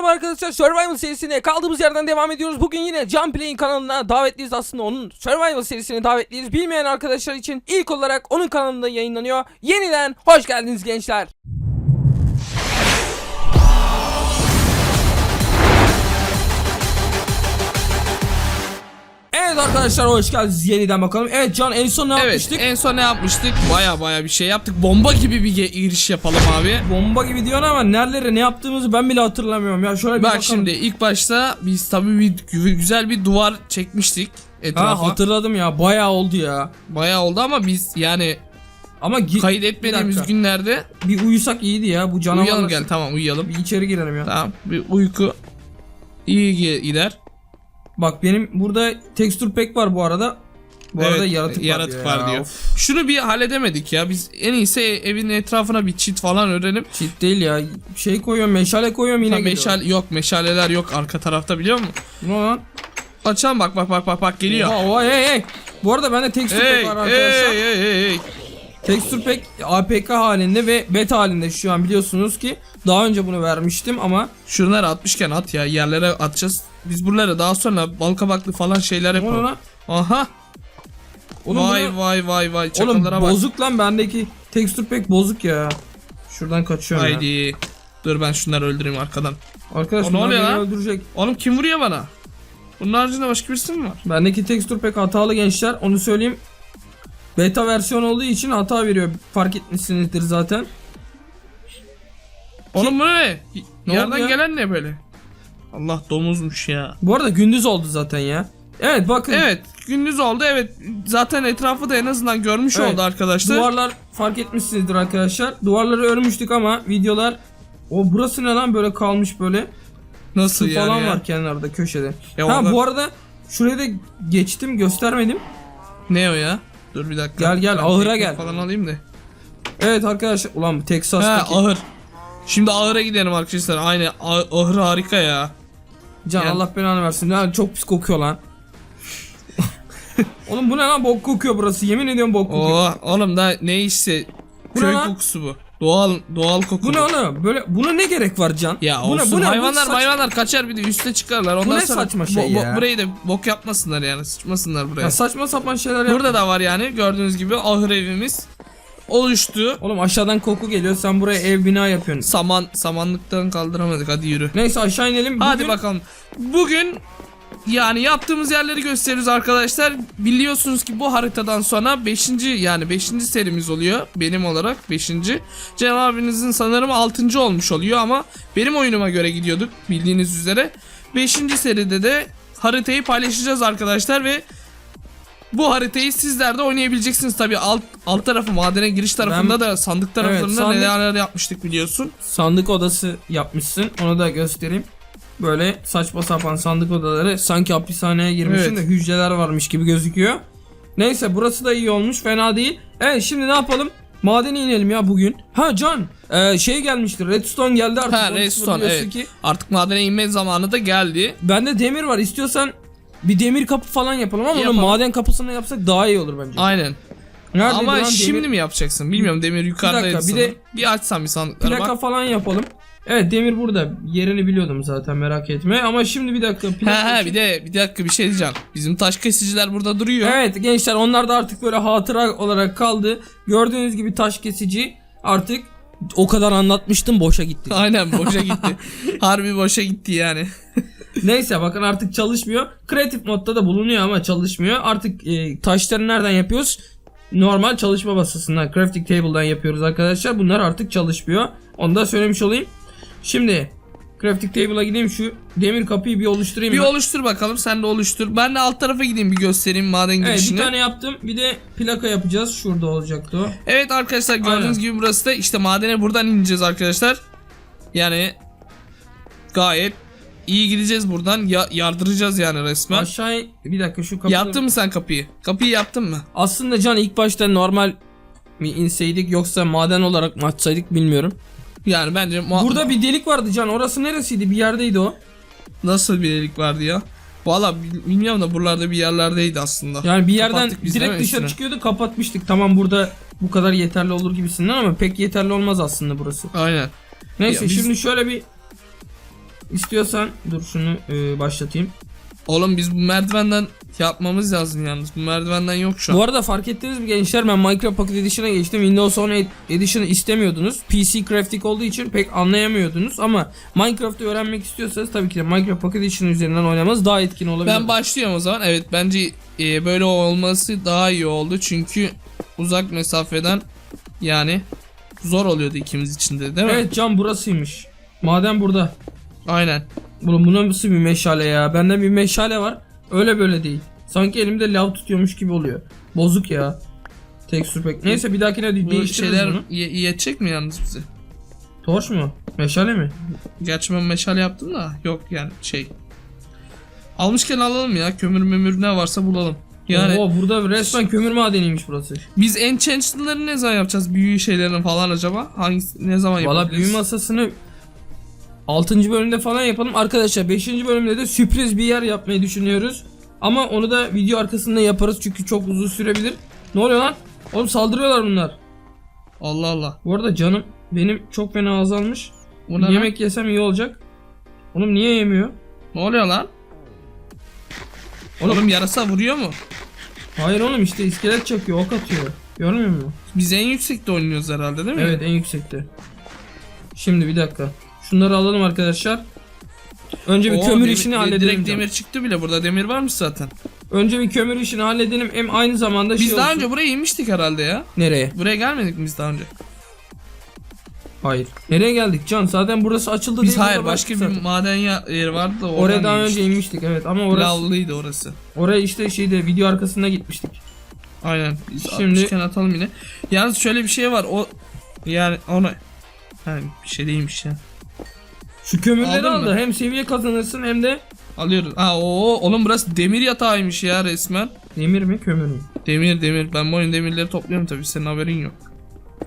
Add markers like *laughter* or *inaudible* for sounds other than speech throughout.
merhaba arkadaşlar. Survival serisine kaldığımız yerden devam ediyoruz. Bugün yine Can Play'in kanalına davetliyiz aslında onun Survival serisine davetliyiz. Bilmeyen arkadaşlar için ilk olarak onun kanalında yayınlanıyor. Yeniden hoş geldiniz gençler. Evet arkadaşlar hoş geldiniz yeniden bakalım. Evet Can en son ne Evet yapmıştık? en son ne yapmıştık? Baya baya bir şey yaptık. Bomba gibi bir giriş yapalım abi. Bomba gibi diyorsun ama nerelere ne yaptığımızı ben bile hatırlamıyorum ya. Şöyle bir Bak bakalım. şimdi ilk başta biz tabii bir gü- güzel bir duvar çekmiştik etrafa. Ha hatırladım ya bayağı oldu ya. Baya oldu ama biz yani Ama kayıt Bir etmediğimiz dakika. günlerde bir uyusak iyiydi ya bu canavarlar. uyuyalım gel tamam uyuyalım. Bir içeri girelim ya. Tamam bir uyku iyi gi- gider. Bak benim burada tekstür pek var bu arada. Bu arada Evet, yaratık, yaratık var, var diyor. Of, Şunu bir halledemedik ya biz en iyisi evin etrafına bir çit falan örelim. Cheat değil ya. Şey koyuyorum meşale koyuyorum yine Ha, meşale yok meşaleler yok arka tarafta biliyor musun? Ne lan? Açalım bak bak bak bak bak geliyor. Oha, oha, hey hey. Bu arada bende tekstür Hey pek var arkadaşlar. hey hey hey Tekstür pek APK halinde ve beta halinde şu an biliyorsunuz ki daha önce bunu vermiştim ama Şunları atmışken at ya yerlere atacağız. Biz buralara daha sonra bal kabaklı falan şeyler yapalım. lan? Aha. Oğlum vay bunu- vay vay vay Oğlum bak. bozuk lan bendeki tekstür pek bozuk ya. Şuradan kaçıyorum ya. Haydi. Dur ben şunları öldüreyim arkadan. Arkadaş O ne oluyor lan? öldürecek. Oğlum kim vuruyor bana? Bunun haricinde başka birisi mi var? Bendeki tekstür pek hatalı gençler onu söyleyeyim. Beta versiyon olduğu için hata veriyor. Fark etmişsinizdir zaten. Oğlum bu ne? Ne Yerden oldu ya? gelen ne böyle? Allah domuzmuş ya. Bu arada gündüz oldu zaten ya. Evet bakın. Evet gündüz oldu evet zaten etrafı da en azından görmüş Evet, oldu arkadaşlar. Duvarlar fark etmişsinizdir arkadaşlar. Duvarları örmüştük ama videolar o burası ne lan böyle kalmış böyle. Nasıl Su yani falan ya? var kenarda köşede. Ya ha orada- bu arada şuraya da geçtim göstermedim. Ne o ya? Dur bir dakika. Gel, gel, Ben ahıra gel. Falan alayım da. Evet arkadaşlar ulan Texas'taki ahır. Şimdi ahıra gidelim arkadaşlar. Aynı ah- ahır harika ya. Can Gel. Allah belanı versin. Lan çok pis kokuyor lan. *laughs* Oğlum bu ne lan bok kokuyor burası. Yemin ediyorum bok kokuyor. Oo, oğlum da ne işte köy kokusu bu. Doğal doğal koku. Bu ne oğlum? Böyle buna ne gerek var Can? Ya bu ne, olsun bu ne, bu hayvanlar saç- hayvanlar kaçar bir de üste çıkarlar. Ondan ne sonra saçma şey ya? burayı da bok yapmasınlar yani sıçmasınlar buraya. Ya saçma sapan şeyler. Burada da var yani gördüğünüz gibi ahır evimiz oluştu. Oğlum aşağıdan koku geliyor. Sen buraya ev bina yapıyorsun. Saman samanlıktan kaldıramadık hadi yürü. Neyse aşağı inelim. Hadi Bugün- bakalım. Bugün yani yaptığımız yerleri gösteriyoruz arkadaşlar. Biliyorsunuz ki bu haritadan sonra 5. yani 5. serimiz oluyor. Benim olarak 5. Cem abinizin sanırım 6. olmuş oluyor ama benim oyunuma göre gidiyorduk bildiğiniz üzere. 5. seride de haritayı paylaşacağız arkadaşlar ve bu haritayı sizler de oynayabileceksiniz tabi alt alt tarafı madene giriş tarafında da sandık taraflarında sandık- neler yapmıştık biliyorsun. sandık odası yapmışsın. Onu da göstereyim. Böyle saçma sapan sandık odaları sanki hapishaneye girmişsin Evet. de hücreler varmış gibi gözüküyor. Neyse burası da iyi olmuş fena değil. Evet şimdi ne yapalım? Madene inelim ya bugün. Ha Can e, şey gelmiştir Redstone geldi artık. Ha Onu Redstone evet. Ki. Artık madene inme zamanı da geldi. Bende demir var istiyorsan bir demir kapı falan yapalım ama onu Yapalım. maden kapısını yapsak daha iyi olur bence. Aynen. Nerede Ama şimdi demir? mi yapacaksın? Bilmiyorum demir yukarıdaydı dakika, bir de- bir açsam bir sandıklara Plaka bak. falan yapalım. Evet demir burada. Yerini biliyordum zaten merak etme. Ama şimdi bir dakika. Ha ha için- bir de bir dakika bir şey diyeceğim. Bizim taş kesiciler burada duruyor. Evet gençler onlar da artık böyle hatıra olarak kaldı. Gördüğünüz gibi taş kesici artık o kadar anlatmıştım boşa gitti. *laughs* Aynen boşa gitti. *laughs* Harbi boşa gitti yani. *laughs* Neyse bakın artık çalışmıyor. Kreatif modda da bulunuyor ama çalışmıyor. Artık e, taşları nereden yapıyoruz? Normal çalışma masasından, crafting table'dan yapıyoruz arkadaşlar. Bunlar artık çalışmıyor. Onu da söylemiş olayım. Şimdi crafting table'a gideyim şu demir kapıyı bir oluşturayım. Bir ben. oluştur bakalım sen de oluştur. Ben de alt tarafa gideyim bir göstereyim maden Evet girişini. bir tane yaptım. Bir de plaka yapacağız. Şurada olacaktı o. Evet arkadaşlar gördüğünüz Aynen. gibi burası da işte madene buradan ineceğiz arkadaşlar. Yani gayet iyi gideceğiz buradan. Ya, yardıracağız yani resmen. Aşağı bir dakika şu kapıyı. Yaptın mı sen kapıyı? Kapıyı yaptın mı? Aslında Can ilk başta normal mi inseydik yoksa maden olarak mı açsaydık bilmiyorum. Yani bence Burada bir delik vardı Can. Orası neresiydi? Bir yerdeydi o. nasıl bir delik vardı ya? Valla bil- bilmiyorum da buralarda bir yerlerdeydi aslında. Yani bir yerden Kapattık biz değil direkt dışarı üstüne? çıkıyordu kapatmıştık. Tamam burada bu kadar yeterli olur gibisinden ama pek yeterli olmaz aslında burası. Aynen. Neyse Ya biz- şimdi şöyle bir istiyorsan dur şunu e, başlatayım. Oğlum biz bu merdivenden yapmamız lazım yalnız. Bu merdivenden yok şu an. Bu arada fark ettiniz mi gençler ben Minecraft Pocket Edition'a geçtim. Windows 10 Ed- Edition'ı istemiyordunuz. PC Crafting olduğu için pek anlayamıyordunuz ama Minecraft'ı öğrenmek istiyorsanız tabii ki de Minecraft Pocket Edition üzerinden oynamanız daha etkin olabilir. Ben başlıyorum o zaman. Evet bence e, böyle olması daha iyi oldu. Çünkü uzak mesafeden yani zor oluyordu ikimiz için de değil mi? Evet cam burasıymış. Maden burada. Aynen. Oğlum bu nasıl bir meşale ya? Bende bir meşale var. Öyle böyle değil. Sanki elimde lav tutuyormuş gibi oluyor. Bozuk ya. Texture pack. Neyse bir dahakine de Bu değiştiririz şeyler bunu. ye- yetecek mi yalnız bize? Torç mu? Meşale mi? Gerçi ben meşale yaptım da yok yani şey. Almışken alalım ya. Kömür memür ne varsa bulalım. Yani Oo, burada resmen kömür madeniymiş burası. biz enchantment'ları ne zaman yapacağız? Büyü şeylerini falan acaba? Hangisi ne zaman Valla yapabiliriz? büyü masasını 6. bölümde falan yapalım. Arkadaşlar 5. bölümde de sürpriz bir yer yapmayı düşünüyoruz. Ama onu da video arkasında yaparız çünkü çok uzun sürebilir. Ne oluyor lan? Oğlum saldırıyorlar bunlar. Allah Allah. Bu arada canım benim çok fena azalmış. Bu ne lan? Yemek yesem iyi olacak. Oğlum niye yemiyor? Ne oluyor lan? Oğlum yarasa vuruyor mu? Hayır oğlum işte iskelet çakıyor ok atıyor. Görmüyor musun? Biz en yüksekte oynuyoruz herhalde değil mi? Evet en yüksekte. Şimdi bir dakika. Şunları alalım arkadaşlar. Önce bir Oo, kömür demir- işini de- halledelim. Direkt canım. demir çıktı bile burada demir varmış zaten. Önce bir kömür işini halledelim. Hem aynı zamanda Biz şey daha olsun. önce buraya inmiştik herhalde ya. Nereye? Buraya gelmedik mi biz daha önce? Hayır. Nereye geldik Can? Zaten burası açıldı Biz hayır başka bir zaten. maden yeri vardı da Oraya daha önce inmiştik. inmiştik evet ama orası Lavlıydı orası. oraya işte şeyde video arkasında gitmiştik. Aynen. Şimdi- atalım yine. Yalnız şöyle bir şey var. O yani ona yani bir şey değilmiş ya. Şu kömürleri Aldın al da mı? hem seviye kazanırsın hem de Alıyoruz. Ha o oğlum burası demir yatağıymış ya resmen. demir mi kömür mü? Demir demir. Ben bu oyun demirleri topluyorum tabii senin haberin yok.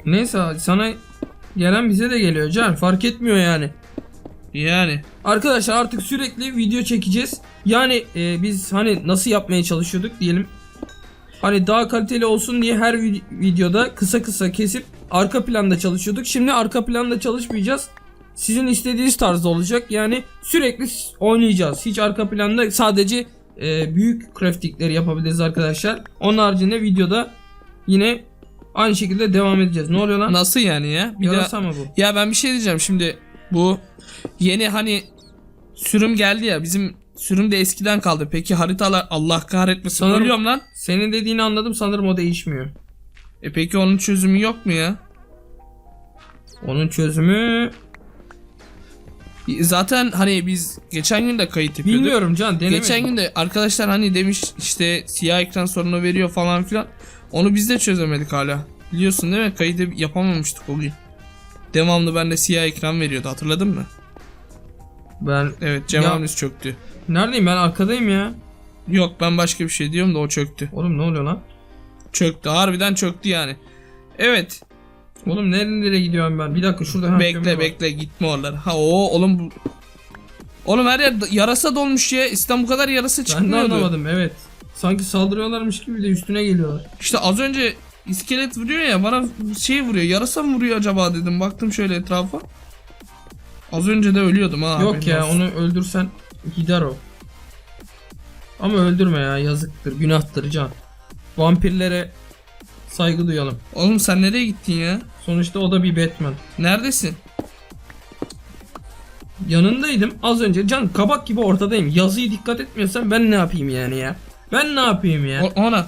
Neyse sana gelen bize de geliyor Can fark etmiyor yani. Yani Arkadaşlar artık sürekli video çekeceğiz. Yani e, biz hani nasıl yapmaya çalışıyorduk diyelim. Hani daha kaliteli olsun diye her vid- videoda kısa kısa kesip arka planda çalışıyorduk. Şimdi arka planda çalışmayacağız. Sizin istediğiniz tarzda olacak. Yani sürekli oynayacağız. Hiç arka planda sadece e, büyük craftingleri yapabiliriz arkadaşlar. Onun haricinde videoda yine aynı şekilde devam edeceğiz. Ne oluyor lan? nasıl yani ya? Bir Yarasa mı bu? Ya ben bir şey diyeceğim şimdi bu yeni hani sürüm geldi ya bizim sürüm de eskiden kaldı. Peki haritalar Allah kahretmesin Sanırım- ölüyorum lan. Senin dediğini anladım sanırım o değişmiyor. E peki onun çözümü yok mu ya? Onun çözümü Zaten hani biz geçen gün de kayıt yapıyorduk. bilmiyorum Can denemedim. Geçen gün de arkadaşlar hani demiş işte siyah ekran sorunu veriyor falan filan. Onu biz de çözemedik hala. Biliyorsun değil mi? Kaydı yapamamıştık o gün. Devamlı bende siyah ekran veriyordu hatırladın mı? Ben Evet Cem Ya- çöktü. neredeyim ben arkadayım ya. Yok ben başka bir şey diyorum da o çöktü. Oğlum ne oluyor lan? Çöktü. Harbiden çöktü yani. Evet. Oğlum nereye gidiyorum ben? Bir dakika şurada. bekle bekle gitme oralara. Ha o oğlum bu. Oğlum her yer yarasa dolmuş ya. İstanbul kadar yarasa Ben de çıkmıyordu. anlamadım evet. Sanki saldırıyorlarmış gibi de üstüne geliyorlar. İşte az önce iskelet vuruyor ya bana şey vuruyor. Yarasa mı vuruyor acaba dedim. Baktım şöyle etrafa. Az önce de ölüyordum ha. Yok ya olsun. onu öldürsen gider o. Ama öldürme ya yazıktır günahtır Can. Vampirlere saygı duyalım. Oğlum sen nereye gittin ya? Sonuçta o da bir Batman. Neredesin? Yanındaydım az önce Can kabak gibi ortadayım. Yazıyı dikkat etmiyorsan ben ne yapayım yani ya? Ben ne yapayım ya? O- ona.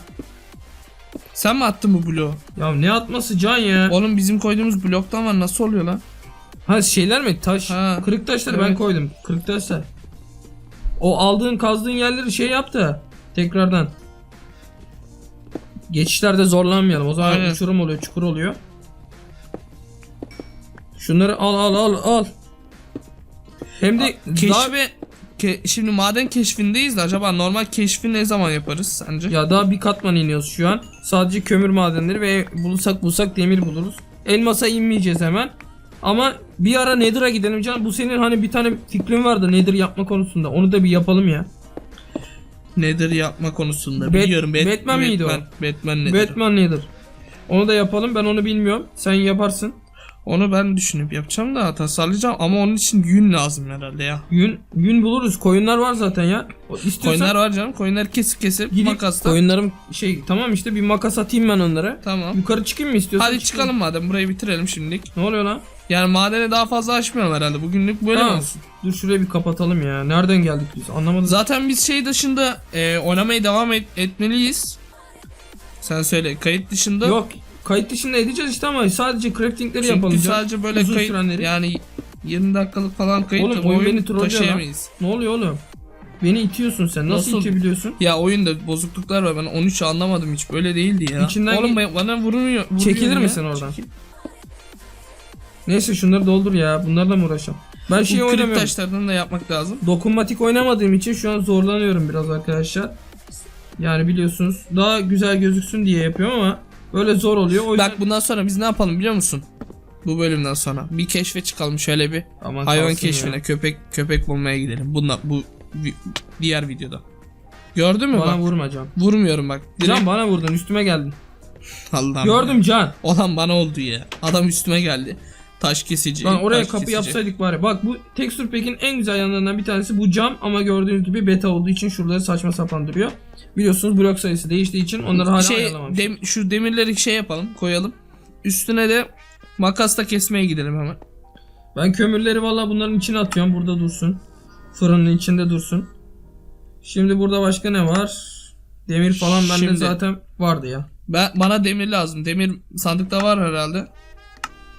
Sen mi attın bu bloğu? Ya ne atması Can ya? Oğlum bizim koyduğumuz bloktan var nasıl oluyor lan? Ha şeyler mi? Taş. Ha. Kırık taşları ben Evet. koydum. Kırık taşlar. O aldığın kazdığın yerleri şey yap da tekrardan. Geçişlerde zorlanmayalım. O zaman Aynen. uçurum oluyor, çukur oluyor. Şunları al al al al. Hem de daha- Keşfe ke- şimdi maden keşfindeyiz de acaba normal keşfi ne zaman yaparız sence? ya daha bir katman iniyoruz şu an. Sadece kömür madenleri ve bulursak bulsak demir buluruz. Elmasa inmeyeceğiz hemen. Ama bir ara Nether'a gidelim can. Bu senin hani bir tane fikrin vardı Nether yapma konusunda. Onu da bir yapalım ya. Nedir yapma konusunda Bat- biliyorum. Batman miydi o? Batman, Batman nedir? Batman nedir? Onu da yapalım. Ben onu bilmiyorum. Sen yaparsın. Onu ben düşünüp yapacağım da tasarlayacağım ama onun için yün lazım herhalde ya. Yün, yün buluruz. Koyunlar var zaten ya. İstiyorsan Koyunlar var canım. Koyunları kesip kesip gidip makasla. koyunlarım şey tamam işte bir makas atayım ben onlara. Tamam. Yukarı çıkayım mı istiyorsan? Hadi çıkayım. çıkalım madem burayı bitirelim şimdilik. Ne oluyor lan? Yani madene daha fazla açmayalım herhalde. Bugünlük böyle mi Ha, olsun? Dur şurayı bir kapatalım ya. Nereden geldik biz? Anlamadım. Zaten biz şey dışında e, oynamaya devam et- etmeliyiz. Sen söyle kayıt dışında. Yok kayıt dışında edeceğiz işte ama sadece craftingleri Çünkü yapalım. canım. sadece böyle Uzun kayıt sürenleri. yani 20 dakikalık falan kayıt Oğlum, oyun beni taşıyamayız. Ne oluyor oğlum? Beni itiyorsun sen. Nasıl, Nasıl? itebiliyorsun? Ya oyunda bozukluklar var ben 13 anlamadım hiç böyle değildi ya. İçinden Oğlum bana vurmuyor. vuruyor Çekilir misin oradan? Çekil. Neyse şunları doldur ya. Bunlarla mı uğraşacağım? Ben şey Bu oynamıyorum. taşlardan da yapmak lazım. Dokunmatik oynamadığım için şu an zorlanıyorum biraz arkadaşlar. Yani biliyorsunuz daha güzel gözüksün diye yapıyorum ama böyle zor oluyor. O yüzden Bak bundan sonra biz ne yapalım biliyor musun? Bu bölümden sonra bir keşfe çıkalım şöyle bir Aman hayvan keşfine ya. köpek köpek bulmaya gidelim. Bunlar bu vi- diğer videoda. Gördün mü Bana bak? vurma Can. Vurmuyorum bak. Direkt Can bana vurdun üstüme geldin. Allah'ım. Gördüm Can. Olan bana oldu ya. Adam üstüme geldi. Taş kesici. Lan oraya taş kapı kesici. yapsaydık bari. Bak bu Texture Pack'in en güzel yanlarından bir tanesi bu cam ama gördüğünüz gibi beta olduğu için şuraları saçma sapan duruyor. Biliyorsunuz blok sayısı değiştiği için onları hala şey dem- şu demirleri şey yapalım, koyalım. Üstüne de makasla kesmeye gidelim hemen. Ben kömürleri valla bunların içine atıyorum. Burada dursun. Fırının içinde dursun. Şimdi burada başka ne var? Demir falan bende Şimdi- zaten vardı ya. Ben bana demir lazım. Demir sandıkta var herhalde.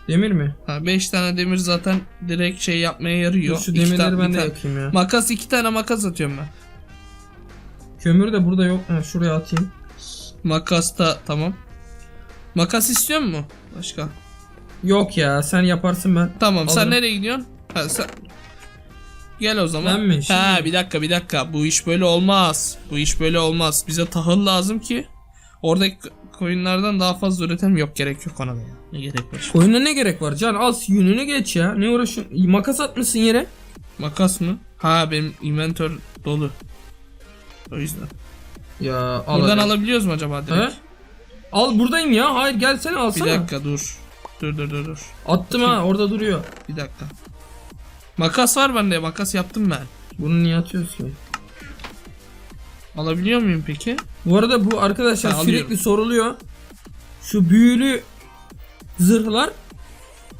Demir mi? Ha 5 tane demir zaten direkt şey yapmaya yarıyor. Şu İki demirleri tane- ben bir de tane- yakayım ya. Makas iki tane makas atıyorum ben. Kömür de burada yok. Ha, şuraya atayım. Makas da tamam. Makas istiyor mu? Başka. Yok ya sen yaparsın ben. Tamam sen Alırım. nereye gidiyorsun? Ha, sen... Gel o zaman. Ben mi? Şimdi Ha mi? bir dakika bir dakika. Bu iş böyle olmaz. Bu iş böyle olmaz. Bize tahıl lazım ki oradaki koyunlardan daha fazla üretim yok gerek yok ona da ya. Ne gerek var? Koyuna ne gerek var? Can al yününü geç ya. Ne uğraşıyorsun? Makas atmışsın yere. Makas mı? Ha benim inventör dolu. O yüzden. Ya al Buradan hadi. alabiliyoruz mu acaba He? direkt? Al buradayım ya. Hayır gelsene Bir alsana. dakika dur. Dur dur dur dur. Attım ha orada duruyor. Bir dakika. Makas var bende. Makas yaptım ben. Bunu niye atıyoruz ki? Alabiliyor muyum peki? Bu arada bu arkadaşlar Ben sürekli alıyorum. soruluyor. Şu büyülü zırhlar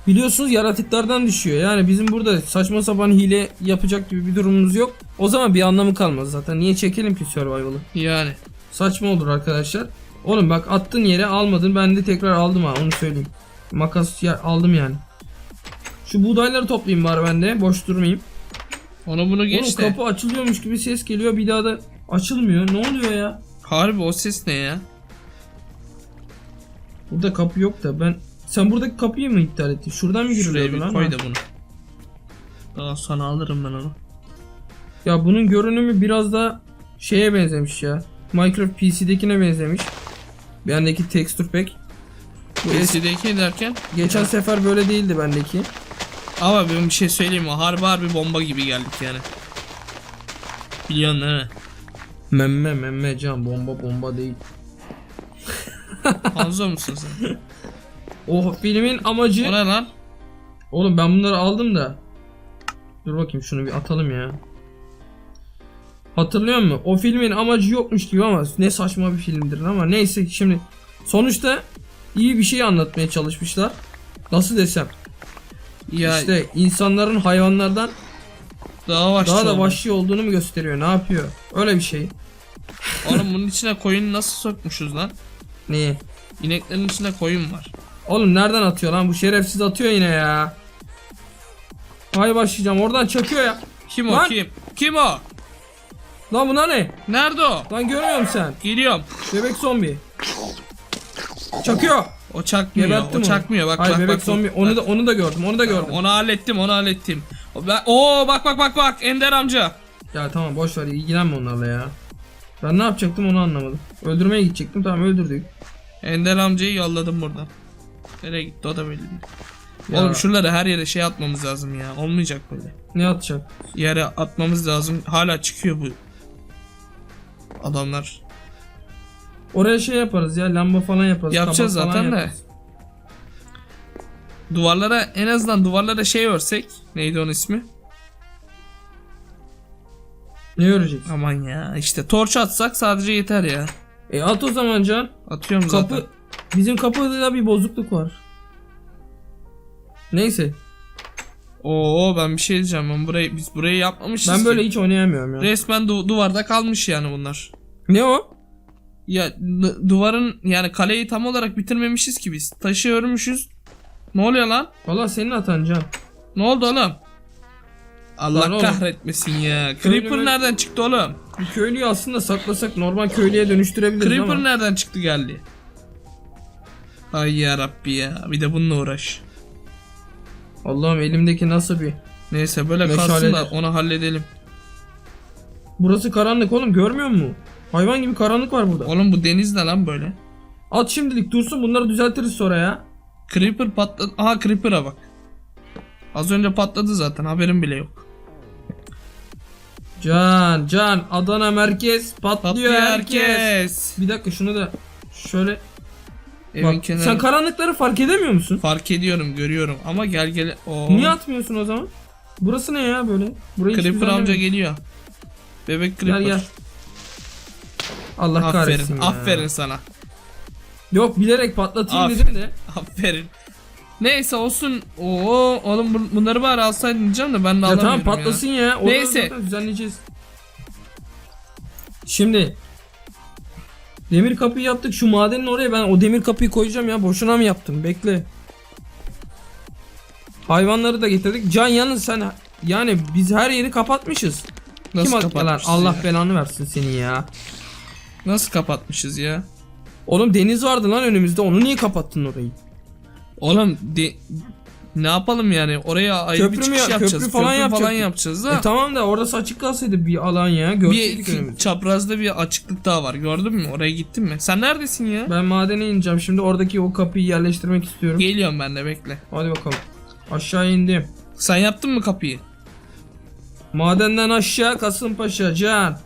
biliyorsunuz yaratıklardan düşüyor. Yani bizim burada saçma sapan hile yapacak gibi bir durumumuz yok. O zaman bir anlamı kalmaz zaten. Niye çekelim ki survival'ı? Yani. Saçma olur arkadaşlar. Oğlum bak attın yere almadın ben de tekrar aldım ha onu söyleyeyim. Makas aldım yani. Şu buğdayları toplayayım bari ben de boş durmayayım. Onu bunu Oğlum geç de. kapı açılıyormuş gibi ses geliyor bir daha da açılmıyor. Ne oluyor ya? Harbi o ses ne ya? Burada kapı yok da ben sen buradaki kapıyı mı iptal ettin? Şuradan mı Şuraya giriliyordu bir lan? koy da bunu. Daha sonra alırım ben onu. Ya bunun görünümü biraz da şeye benzemiş ya. Minecraft PC'dekine benzemiş. Bendeki texture pack. Bu eski, PC'deki derken. geçen sefer böyle değildi bendeki. Ama ben bir şey söyleyeyim mi? Harbi harbi bomba gibi geldik yani. Biliyorsun değil mi? Memme memme can bomba bomba değil. Hanzo musun sen? *laughs* O filmin amacı... O ne lan? Oğlum ben bunları aldım da. Dur bakayım şunu bir atalım ya. Hatırlıyor musun? O filmin amacı yokmuş gibi ama ne saçma bir filmdir ama neyse şimdi sonuçta iyi bir şey anlatmaya çalışmışlar. Nasıl desem? Ya işte insanların hayvanlardan daha vahşi daha da oldu. vahşi olduğunu mu gösteriyor? Ne yapıyor? Öyle bir şey. *laughs* Oğlum bunun içine koyun nasıl sokmuşuz lan? Neyi? İneklerin içinde koyun var. Oğlum nereden atıyor lan? Bu şerefsiz atıyor yine ya. Hay başlayacağım. Oradan çakıyor ya. Kim o Lan! kim? Kim o? Lan buna ne? Nerede o? Lan görmüyor musun sen? Geliyorum. Bebek zombi. Çakıyor. O çakmıyor. Geberttim o onu. çakmıyor. Bak Hayır bak bebek bak. zombi. Onu da onu da gördüm. Onu da gördüm. Onu hallettim, onu hallettim. Ben, oo bak bak bak bak Ender amca. Ya tamam boş ver ilgilenme onlarla ya. Ben ne yapacaktım onu anlamadım. Öldürmeye gidecektim tamam öldürdük. Ender amcayı yolladım buradan. Nereye gitti o da belli değil. Ya. Oğlum şuraları her yere şey atmamız lazım ya. Olmayacak böyle. Ne atacak? Yere atmamız lazım. Hala çıkıyor bu adamlar. Oraya şey yaparız ya lamba falan yaparız. Yapacağız tabak zaten de. yaparız. Duvarlara en azından duvarlara şey örsek. Neydi onun ismi? Ne öreceksin? Aman ya işte torç atsak sadece yeter ya. E at o zaman Can. Atıyorum Kapı zaten. bizim kapıda bir bozukluk var. Neyse. Oo ben bir şey diyeceğim. Ben burayı biz burayı yapmamışız. Ben ki. böyle hiç oynayamıyorum ya. resmen du- duvarda kalmış yani bunlar. Ne o? Ya duvarın yani kaleyi tam olarak bitirmemişiz ki biz. Taşı örmüşüz. Ne oluyor lan? Valla senin atan Can. Ne oldu oğlum? Allah Lan oğlum. kahretmesin ya. Köylü Creeper mü- nereden çıktı oğlum? Bir köylüyü aslında saklasak normal köylüye dönüştürebiliriz Creeper ama. nereden çıktı geldi? Ay ya Rabbi ya. Bir de bununla uğraş. Allah'ım elimdeki nasıl bir. Neyse böyle kalsın Meşaledir. da onu halledelim. Burası karanlık oğlum görmüyor musun? Hayvan gibi karanlık var burada. Oğlum bu deniz ne lan böyle? At şimdilik dursun bunları düzeltiriz sonra ya. Creeper patladı. Aha Creeper'a bak. Az önce patladı zaten haberim bile yok. Can can Adana merkez patlıyor, Patlıyor herkes. herkes. Bir dakika şunu da şöyle. Evin Bak, kenarı. sen karanlıkları fark edemiyor musun? Fark ediyorum görüyorum ama gel gel. Oo. Niye atmıyorsun o zaman? Burası ne ya böyle? Burayı Creeper amca geliyor. Bebek Creeper. Gel gel. Allah Aferin. kahretsin ya. Aferin sana. Yok bilerek patlatayım Aferin. dedim de. *laughs* Aferin. Neyse olsun. Oo oğlum bun- bunları bari alsaydın diyeceğim de ben de Ya tamam patlasın ya. Orada Neyse. düzenleyeceğiz. Şimdi Demir kapıyı yaptık. Şu madenin oraya ben o demir kapıyı koyacağım ya. Boşuna mı yaptım? Bekle. Hayvanları da getirdik. Can yalnız sen yani biz her yeri kapatmışız. Nasıl Kim kapatmışız Allah ya? belanı versin senin ya. Nasıl kapatmışız ya? Oğlum deniz vardı lan önümüzde. Onu niye kapattın orayı? Oğlum de, ne yapalım yani? Oraya ayrı Köprü bir çıkış ya- yapacağız. köprü falan yapacaktık. yapacağız da. E tamam da orası açık kalsaydı bir alan ya. Görseydik bir önümüzde. çaprazda bir açıklık daha var. Gördün mü? Oraya gittin mi? Sen neredesin ya? Ben madene ineceğim. Şimdi oradaki o kapıyı yerleştirmek istiyorum. Geliyorum ben de bekle. Hadi bakalım. Aşağı indim. Sen yaptın mı kapıyı? Madenden aşağı Kasımpaşa can.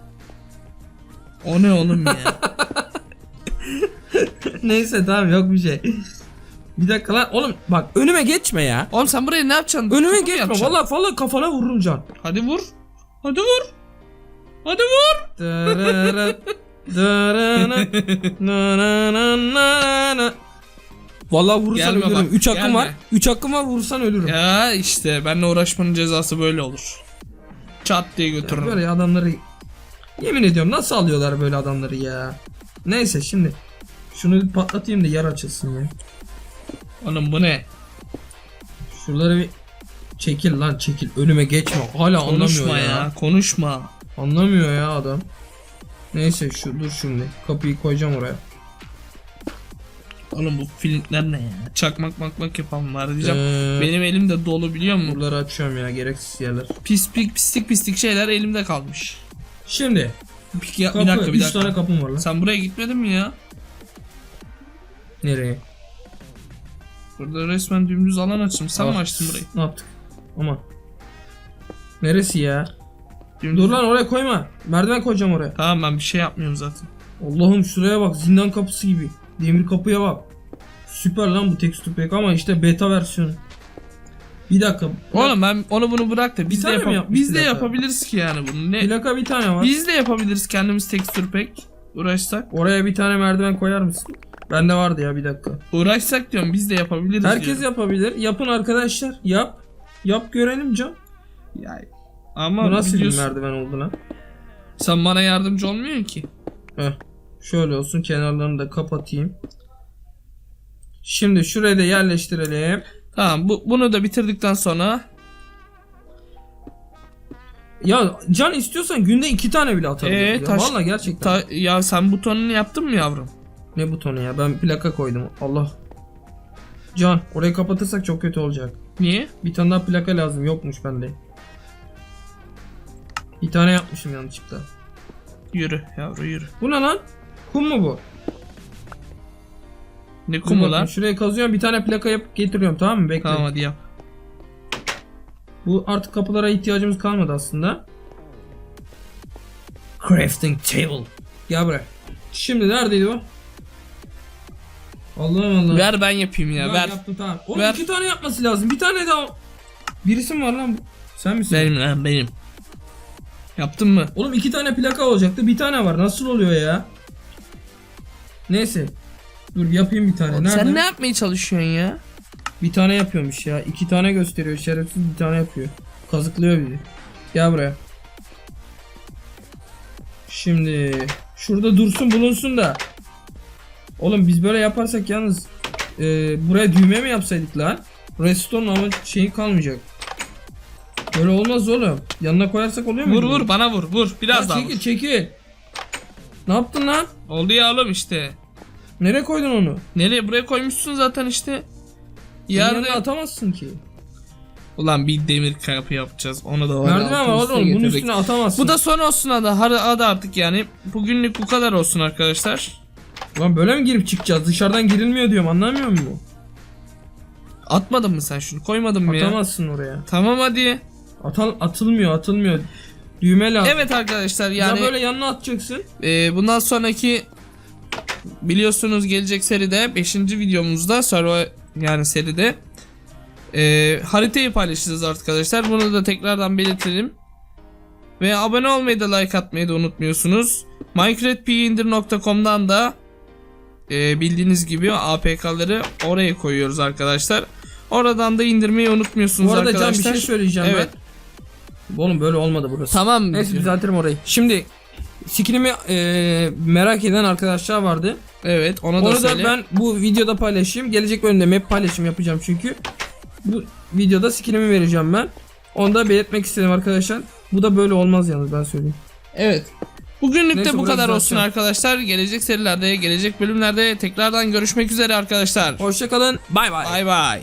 O ne oğlum ya? *laughs* Neyse tamam yok bir şey. Bir dakika lan oğlum bak önüme geçme ya. oğlum sen buraya ne yapacaksın? Önüme geçme yapacaksın? valla valla kafana vururum can. Hadi vur. Hadi vur. Hadi vur. Dırırı, dırırı, nırırı. Valla vurursan Gelme ölürüm. bak, 3 hakkım gelme. var. 3 hakkım var vurursan ölürüm. Ya işte benle uğraşmanın cezası böyle olur. Çat diye götürürüm. Böyle adamları yemin ediyorum nasıl alıyorlar böyle adamları ya. Neyse şimdi şunu patlatayım da yer açılsın ya. Oğlum bu ne? Şuraları bir çekil lan çekil önüme geçme. Hala Konuşma anlamıyor ya. ya. Konuşma. Anlamıyor ya adam. Neyse şu dur şimdi kapıyı koyacağım oraya. Oğlum bu filmler ne ya? Çakmak makmak yapan var diyeceğim. Ee, Benim elim de dolu biliyor musun? buraları açıyorum ya gereksiz yerler. Pis pis pislik pislik şeyler elimde kalmış. Şimdi ya, kapı, bir dakika bir 3 dakika. tane kapım var lan. Sen buraya gitmedin mi ya? Nereye? Burada resmen dümdüz alan açtım. Sen mi Ah, açtın burayı? Ne yaptık? Aman. Neresi ya? Dümdüz. Dur lan oraya koyma. Merdiven koyacağım oraya. Tamam ben bir şey yapmıyorum zaten. Allah'ım şuraya bak zindan kapısı gibi. Demir kapıya bak. Süper lan bu texture pack ama işte beta versiyonu. Bir dakika. Oğlum ben onu bunu bırak da biz de, yapmış biz de yapabiliriz ki yani bunu. Ne? Plaka bir tane var. Biz de yapabiliriz kendimiz texture pack. Uğraşsak. Oraya bir tane merdiven koyar mısın? Bende vardı ya bir dakika. Uğraşsak diyorum biz de yapabiliriz Herkes diyorum. yapabilir. Yapın arkadaşlar. Yap. Yap görelim can. Ya, ama Bu nasıl bir merdiven oldu lan? sen bana yardımcı olmuyorsun ki. Heh. Şöyle olsun kenarlarını da kapatayım. Şimdi şuraya da yerleştirelim. Tamam bu, bunu da bitirdikten sonra Ya can istiyorsan günde iki tane bile atabiliriz. Ee, ya. taş- Vallahi gerçekten. ta- ya sen butonunu yaptın mı yavrum? Ne butonu ya? Ben plaka koydum. Allah. Can orayı kapatırsak çok kötü olacak. Niye? Bir tane daha plaka lazım. Yokmuş bende. Bir tane yapmışım yanlışlıkla. Yürü yavru yürü. Bu ne lan? Kum mu bu? Ne kumu bakayım, lan? Şuraya kazıyorum bir tane plaka yapıp getiriyorum tamam mı? Bekle. Tamam hadi yap. Bu artık kapılara ihtiyacımız kalmadı aslında. Crafting table. Gel buraya. Şimdi neredeydi o? Allah'ım Allah. Ver ben yapayım ya. Ya ver. Yaptım tamam. Oğlum Ver. iki tane yapması lazım. Bir tane daha. Birisi mi var lan? Sen misin? Benim lan benim. Yaptın mı? Oğlum iki tane plaka olacaktı. Bir tane var. Nasıl oluyor ya? Neyse. Dur yapayım bir tane. Nerede? Sen ne yapmaya çalışıyorsun ya? Bir tane yapıyormuş ya. İki tane gösteriyor. Şerefsiz bir tane yapıyor. Kazıklıyor bizi. Gel buraya. Şimdi şurada dursun bulunsun da. Oğlum biz böyle yaparsak yalnız e, buraya düğme mi yapsaydık lan? Redstone ama şeyi kalmayacak. Böyle olmaz oğlum. Yanına koyarsak oluyor mu? Vur vur bana vur vur. Biraz daha çekil vur. çekil. Ne yaptın lan? Oldu ya oğlum işte. Nereye koydun onu? Nereye buraya koymuşsun zaten işte. Yerde atamazsın ki. Ulan bir demir kapı yapacağız. Onu da Merdiven var oğlum. Bunun üstüne atamazsın. Bu da son olsun. Hadi, hadi artık yani. Bugünlük bu kadar olsun arkadaşlar. Lan böyle mi girip çıkacağız? Dışarıdan girilmiyor diyorum anlamıyor musun? Atmadın mı sen şunu? Koymadın mı ya? Atamazsın oraya. Tamam hadi. Atal atılmıyor atılmıyor. Düğme lazım. Evet arkadaşlar Yani yani böyle yanına atacaksın. e, bundan sonraki biliyorsunuz gelecek seride 5. videomuzda server yani seride e, haritayı paylaşacağız arkadaşlar. Bunu da tekrardan belirtelim. Ve abone olmayı da like atmayı da unutmuyorsunuz. minecraftpindir.com'dan da e, bildiğiniz gibi APK'ları oraya koyuyoruz arkadaşlar. Oradan da indirmeyi unutmuyorsunuz Bu arada Can arkadaşlar. bir şey söyleyeceğim Evet. ben. Oğlum böyle olmadı burası. Tamam. Neyse düzeltirim orayı. Şimdi skinimi e, merak eden arkadaşlar vardı. Evet onu da Onu da söyle. ben bu videoda paylaşayım. Gelecek bölümde map paylaşım yapacağım çünkü. Bu videoda skinimi vereceğim ben. Onu da belirtmek istedim arkadaşlar. Bu da böyle olmaz yalnız ben söyleyeyim. Evet. Bugünlük Neyse, de bu kadar zaten- olsun arkadaşlar. Gelecek serilerde, gelecek bölümlerde tekrardan görüşmek üzere arkadaşlar. Hoşçakalın. Bay bay. Bay bay.